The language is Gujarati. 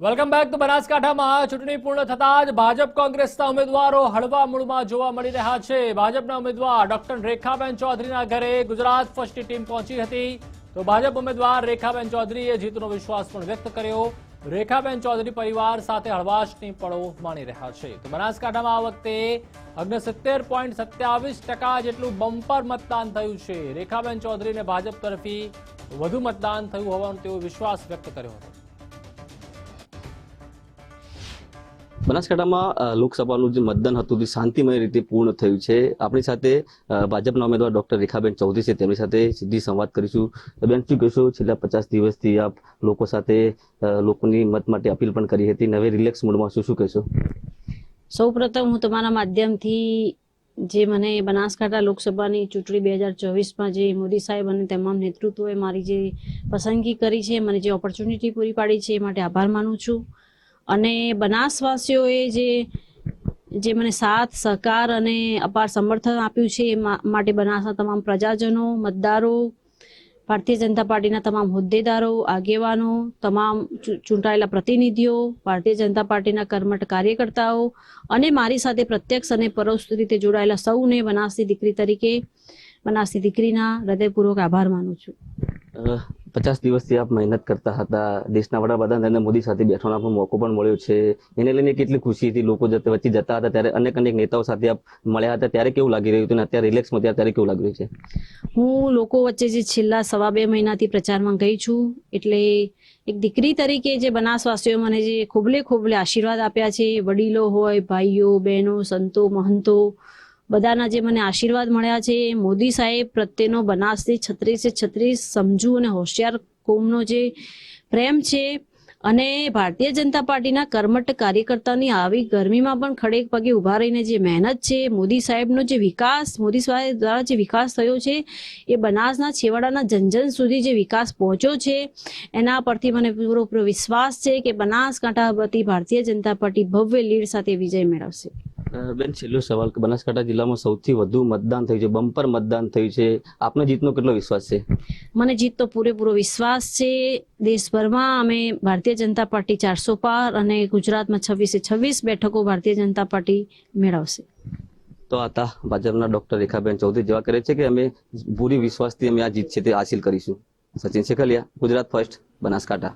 વેલકમ બેક તો બનાસકાંઠામાં. ચૂંટણી પૂર્ણ થતાં જ ભાજપ કોંગ્રેસના ઉમેદવારો હળવા મૂળમાં જોવા મળી રહ્યા છે. ભાજપના ઉમેદવાર ડોક્ટર રેખાબેન ચૌધરીના ઘરે ગુજરાત ફર્સ્ટની ટીમ પહોંચી હતી. તો ભાજપ ઉમેદવાર રેખાબેન ચૌધરીએ જીતનો વિશ્વાસ પણ વ્યક્ત કર્યો. રેખાબેન ચૌધરી પરિવાર સાથે હળવાશની પળો માણી રહ્યા છે. તો બનાસકાંઠામાં આ વખતે ઓગણસિત્તેર પોઈન્ટ સત્યાવીસ ટકા જેટલું બમ્પર મતદાન થયું છે. રેખાબેન ચૌધરીને ભાજપ તરફી વધુ મતદાન થયું હોવાનો તેઓ વિશ્વાસ વ્યક્ત કર્યો હતો. બનાસકાંઠામાં લોકસભાનું જે મતદાન હતું તે શાંતિમય રીતે પૂર્ણ થયું છે. આપણી સાથે ભાજપના ઉમેદવાર ડોક્ટર રેખાબેન ચૌધરી છે. તેમની સાથે સીધી સંવાદ કરીશું. બેન, શું કહેશો? છેલ્લા પચાસ દિવસથી આપ લોકો સાથે લોકોની મત માટે અપીલ પણ કરી હતી. હવે રિલેક્સ મૂડમાં શું શું કહેશો? સૌપ્રથમ હું તમારા માધ્યમથી જે મને બનાસકાંઠા લોકસભાની ચૂંટણી બે હજાર ચોવીસમાં જે મોદી સાહેબ અને તમામ નેતૃત્વએ મારી જે પસંદગી કરી છે, મને જે ઓપોર્ચ્યુનિટી પૂરી પાડી છે, એ માટે આભાર માનું છું. અને બનાસવાસીઓએ જે જે મને સાથ, સહકાર અને અપાર સમર્થન આપ્યું છે એ માટે બનાસના તમામ પ્રજાજનો, મતદારો, ભારતીય જનતા પાર્ટીના તમામ હોદ્દેદારો, આગેવાનો, તમામ ચૂંટાયેલા પ્રતિનિધિઓ, ભારતીય જનતા પાર્ટીના કર્મઠ કાર્યકર્તાઓ અને મારી સાથે પ્રત્યક્ષ અને પરોક્ષ રીતે જોડાયેલા સૌને બનાસની દીકરી તરીકે, બનાસની દીકરીના હૃદયપૂર્વક આભાર માનું છું. પચાસ દિવસથી આપ મહેનત કરતા હતા. દેશના વડાપ્રધાન નરેન્દ્ર મોદી સાથે બેઠવાનો આપણો મોકો પણ મળ્યો છે. એને લઈને કેટલી ખુશી હતી. લોકો વચ્ચે જતા હતા ત્યારે અનેક અનેક નેતાઓ સાથે આપ મળ્યા હતા. ત્યારે કેવું લાગી રહ્યું હતું અને અત્યારે રિલેક્સમાં ત્યાં ત્યારે કેવું લાગી રહ્યું છે? હું લોકો વચ્ચે જે છેલ્લા સવા બે મહિનાથી પ્રચારમાં ગઈ છું. એટલે એક દીકરી તરીકે જે બનાસવાસીઓ મને જે ખૂબલે ખૂબલે આશીર્વાદ આપ્યા છે. વડીલો હોય, ભાઈઓ, બહેનો, સંતો, મહંતો બધાના જે મને આશીર્વાદ મળ્યા છે મોદી સાહેબ પ્રત્યેનો બનાસથી છત્રીસે છત્રીસ સમજુ અને હોશિયાર કોમનો જે પ્રેમ છે અને ભારતીય જનતા પાર્ટીના કર્મઠ કાર્યકર્તાની આવી ગરમીમાં પણ ખડેક પગે ઊભા રહીને જે મહેનત છે, મોદી સાહેબનો જે વિકાસ, મોદી સાહેબ દ્વારા જે વિકાસ થયો છે, એ બનાસના છેવાડાના જનજન સુધી જે વિકાસ પહોંચ્યો છે, એના પરથી મને પૂરો પૂરો વિશ્વાસ છે કે બનાસકાંઠા વતી ભારતીય જનતા પાર્ટી ભવ્ય લીડ સાથે વિજય મેળવશે. બેન છેલ્લો સવાલ કે બનાસકાંઠા જિલ્લામાં સૌથી વધુ મતદાન થયું છે બમ્પર મતદાન થયું છે આપને જીતનો કેટલો વિશ્વાસ છે? મને જીતનો પૂરેપૂરો વિશ્વાસ છે. દેશભરમાં અમે ભારતીય જનતા પાર્ટી ચારસો પાર અને ગુજરાતમાં છવ્વીસે છવ્વીસ બેઠકો ભારતીય જનતા પાર્ટી મેળવશે. તો આતા ભાજપના ડોક્ટર રેખાબેન ચૌધરી જેવા કરે છે કે અમે પૂરી વિશ્વાસથી અમે આ જીત છે તે હાસિલ કરીશું. સચિન શેખલિયા ગુજરાત ફર્સ્ટ બનાસકાંઠા.